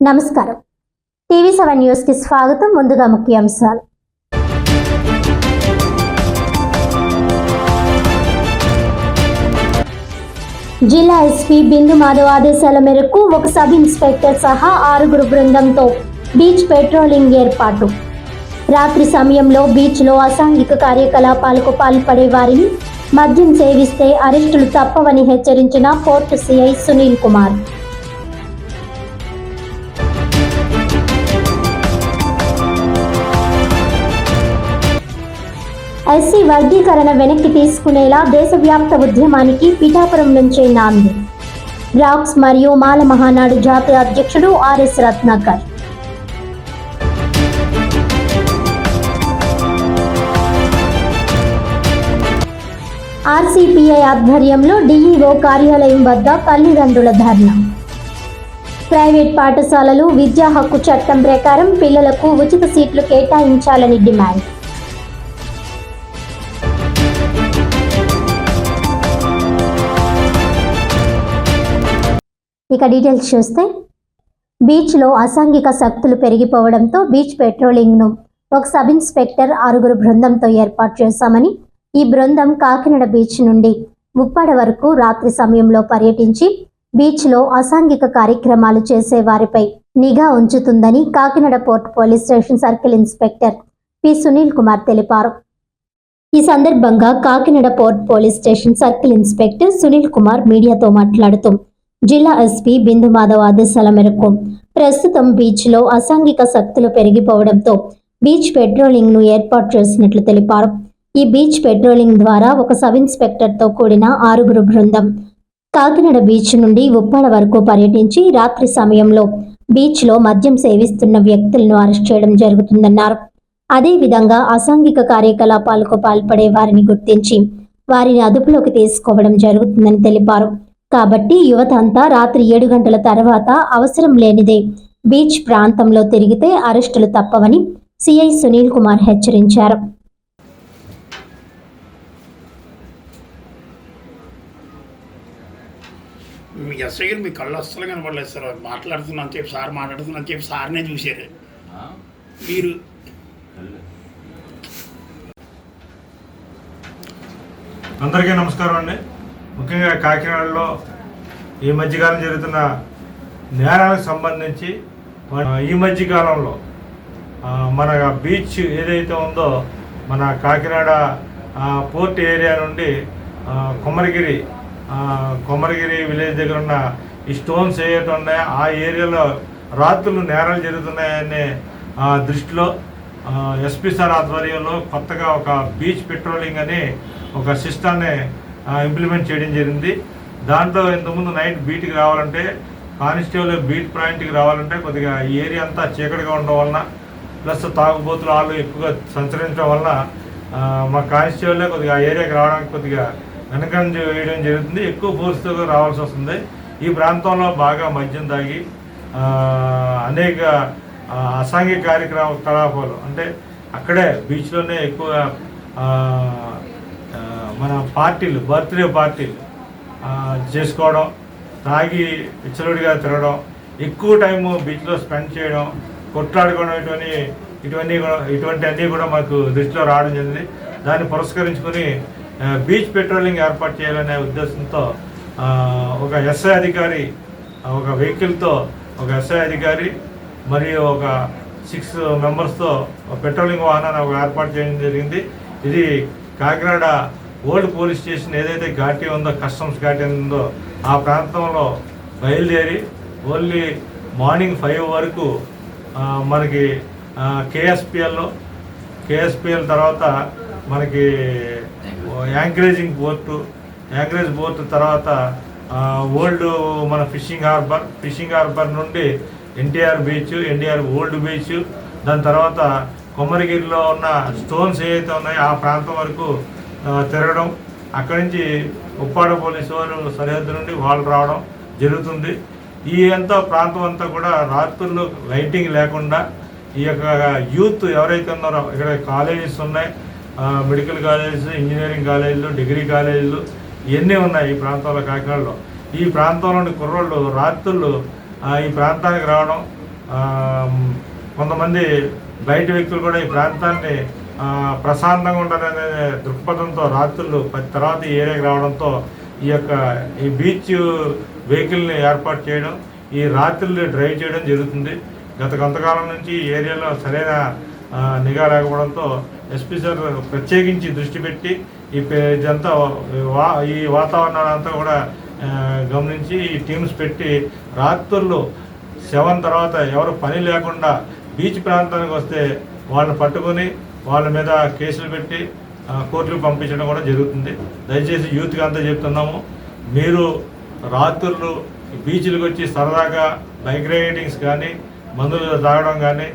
నమస్కారం. TV seven న్యూస్కి స్వాగతం ముందుగా ముఖ్యాంశాలు. జిల్లా ఎస్పీ బిందు మాధవ్ ఆదేశాల మేరకు ఒక సబ్ ఇన్స్పెక్టర్ సహా ఆరుగురు బృందంతో బీచ్ పెట్రోలింగ్ ఏర్పాటు. రాత్రి సమయంలో బీచ్లో అసాంఘిక కార్యకలాపాలకు పాల్పడే వారిని మద్యం సేవిస్తే అరెస్టులు తప్పవని హెచ్చరించిన port CI Sunil Kumar. SC వర్గీకరణ వెనక్కి తీసుకునేలా దేశవ్యాప్త ఉద్యమానికి పిఠాపురం నుంచే నాంది. రాక్స్ మరియు మాల మహానాడు జాతీయ అధ్యక్షుడు ఆర్ఎస్ రత్నాకర్. ఆర్సీపీఐ ఆధ్వర్యంలో డీఈఓ కార్యాలయం వద్ద తల్లిదండ్రుల ధర్నా. ప్రైవేట్ పాఠశాలలు విద్యా హక్కు చట్టం ప్రకారం పిల్లలకు ఉచిత సీట్లు కేటాయించాలని డిమాండ్. ఇక డీటెయిల్స్ చూస్తే బీచ్లో అసాంఘిక శక్తులు పెరిగిపోవడంతో బీచ్ పెట్రోలింగ్ను ఒక సబ్ ఇన్స్పెక్టర్ ఆరుగురు బృందంతో ఏర్పాటు చేశామని ఈ బృందం కాకినాడ బీచ్ నుండి ముప్పాడ వరకు రాత్రి సమయంలో పర్యటించి బీచ్లో అసాంఘిక కార్యక్రమాలు చేసే వారిపై నిఘా ఉంచుతుందని Kakinada port police station circle inspector P. Sunil Kumar తెలిపారు. ఈ సందర్భంగా Kakinada port police station circle inspector Sunil Kumar మీడియాతో మాట్లాడుతూ జిల్లా ఎస్పీ బిందు మాధవ్ ఆదేశాల మేరకు ప్రస్తుతం బీచ్లో అసాంఘిక శక్తులు పెరిగిపోవడంతో బీచ్ పెట్రోలింగ్ను ఏర్పాటు చేసినట్లు తెలిపారు. ఈ బీచ్ పెట్రోలింగ్ ద్వారా ఒక సబ్ ఇన్స్పెక్టర్తో కూడిన ఆరుగురు బృందం కాకినాడ బీచ్ నుండి ఉప్పాడ వరకు పర్యటించి రాత్రి సమయంలో బీచ్లో మద్యం సేవిస్తున్న వ్యక్తులను అరెస్ట్ చేయడం జరుగుతుందన్నారు. అదేవిధంగా అసాంఘిక కార్యకలాపాలకు పాల్పడే వారిని గుర్తించి వారిని అదుపులోకి తీసుకోవడం జరుగుతుందని తెలిపారు. కాబట్టి యువత అంతా రాత్రి ఏడు గంటల తర్వాత అవసరం లేనిదే బీచ్ ప్రాంతంలో తిరిగితే అరెస్టులు తప్పవని సిఐ సునీల్ కుమార్ హెచ్చరించారు. మీ ఎస్ఐ గారు మీ కళ్ళు అస్సలు కనపడలేదు సార్. మాట్లాడుతున్నాను చెప్పి సార్ మాట్లాడుతున్నాను చెప్పి సార్నే చూశారు. మీరు అందరికీ నమస్కారం అండి. ముఖ్యంగా కాకినాడలో ఈ మధ్యకాలం జరుగుతున్న నేరాలకు సంబంధించి ఈ మధ్యకాలంలో మన బీచ్ ఏదైతే ఉందో మన కాకినాడ పోర్ట్ ఏరియా నుండి కొమరగిరి కొమరగిరి విలేజ్ దగ్గర ఉన్న ఈ స్టోన్స్ ఏవైతే ఉన్నాయో ఆ ఏరియాలో రాత్రులు నేరాలు జరుగుతున్నాయనే ఆ, దృష్టిలో ఎస్పీ సార్ ఆధ్వర్యంలో కొత్తగా ఒక బీచ్ పెట్రోలింగ్ అని ఒక సిస్టాన్ని ఇంప్లిమెంట్ చేయడం జరిగింది. దాంట్లో ఇంతకుముందు నైట్ బీట్కి రావాలంటే కానిస్టేబుల్ బీట్ పాయింట్కి రావాలంటే కొద్దిగా ఈ ఏరియా అంతా చీకటిగా ఉండడం వలన ప్లస్ తాగుబోతులు వాళ్ళు ఎక్కువగా సంచరించడం వలన మా కానిస్టేబుల్ కొద్దిగా ఆ ఏరియాకి రావడానికి కొద్దిగా వెనకం వేయడం జరుగుతుంది. ఎక్కువ ఫోర్స్తో రావాల్సి వస్తుంది. ఈ ప్రాంతంలో బాగా మద్యం తాగి అనేక అసాంఘిక కార్యక్రమ కలాపాలు అంటే అక్కడే బీచ్లోనే ఎక్కువ మన పార్టీలు బర్త్డే పార్టీలు చేసుకోవడం తాగి పిచ్చలుడిగా తిరగడం ఎక్కువ టైము బీచ్లో స్పెండ్ చేయడం కొట్లాడుకోవడం ఇటువంటి ఇటువంటి కూడా ఇటువంటి అన్నీ కూడా మాకు దృష్టిలో రావడం జరిగింది. దాన్ని పురస్కరించుకొని బీచ్ పెట్రోలింగ్ ఏర్పాటు చేయాలనే ఉద్దేశంతో ఒక ఎస్ఐ అధికారి ఒక వెహికల్తో ఒక ఎస్ఐ అధికారి మరియు ఒక సిక్స్ మెంబర్స్తో పెట్రోలింగ్ వాహనాన్ని ఒక ఏర్పాటు చేయడం జరిగింది. ఇది కాకినాడ ఓల్డ్ పోలీస్ స్టేషన్ ఏదైతే ఘాటీ ఉందో కస్టమ్స్ ఘాటీ ఉందో ఆ ప్రాంతంలో బయలుదేరి ఓన్లీ మార్నింగ్ ఫైవ్ వరకు మనకి కేఎస్పిఎల్లో కేఎస్పిఎల్ తర్వాత మనకి యాంకరేజింగ్ పోర్టు యాంకరేజ్ పోర్టు తర్వాత ఓల్డ్ మన ఫిషింగ్ హార్బర్ ఫిషింగ్ హార్బర్ నుండి NTR beach NTR old beach దాని తర్వాత కొమ్మరిగిరిలో ఉన్న స్టోన్స్ ఏవైతే ఉన్నాయో ఆ ప్రాంతం వరకు తిరగడం. అక్కడి నుంచి ఉప్పాడ పోలీసు వారు సరిహద్దు నుండి వాళ్ళు రావడం జరుగుతుంది. ఈ అంతా ప్రాంతం అంతా కూడా రాత్రులు లైటింగ్ లేకుండా ఈ యొక్క యూత్ ఎవరైతే ఉన్నారో ఇక్కడ కాలేజెస్ ఉన్నాయి. మెడికల్ కాలేజెస్ ఇంజనీరింగ్ కాలేజీలు డిగ్రీ కాలేజీలు ఇవన్నీ ఉన్నాయి ఈ ప్రాంతంలో కాకినాడలో. ఈ ప్రాంతంలోని కుర్రోళ్ళు రాత్రులు ఈ ప్రాంతానికి రావడం కొంతమంది బయట వ్యక్తులు కూడా ఈ ప్రాంతాన్ని ప్రశాంతంగా ఉండాలనే దృక్పథంతో రాత్రులు పది తర్వాత ఏరియాకి రావడంతో ఈ యొక్క ఈ బీచ్ వెహికల్ని ఏర్పాటు చేయడం ఈ రాత్రులు డ్రైవ్ చేయడం జరుగుతుంది. గత కొంతకాలం నుంచి ఈ ఏరియాలో సరైన నిఘా లేకపోవడంతో ఎస్పీ సార్ ప్రత్యేకించి దృష్టి పెట్టి ఈ పే- ఇదంతా వా ఈ వాతావరణాన్ని అంతా కూడా గమనించి ఈ టీమ్స్ పెట్టి రాత్రులు సెవెన్ తర్వాత ఎవరు పని లేకుండా బీచ్ ప్రాంతానికి వస్తే వాళ్ళని పట్టుకొని వాళ్ళ మీద కేసులు పెట్టి కోర్టుకు కోర్టులకు పంపించడం కూడా జరుగుతుంది. దయచేసి యూత్కి అంతా చెప్తున్నాము మీరు రాత్రులు బీచ్లకు వచ్చి సరదాగా బైక్ రైడింగ్స్ కానీ మందులు తాగడం కానీ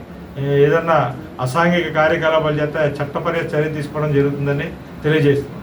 ఏదన్నా అసాంఘిక కార్యకలాపాలు చేస్తే చట్టపరి చర్య తీసుకోవడం జరుగుతుందని తెలియజేస్తున్నాం.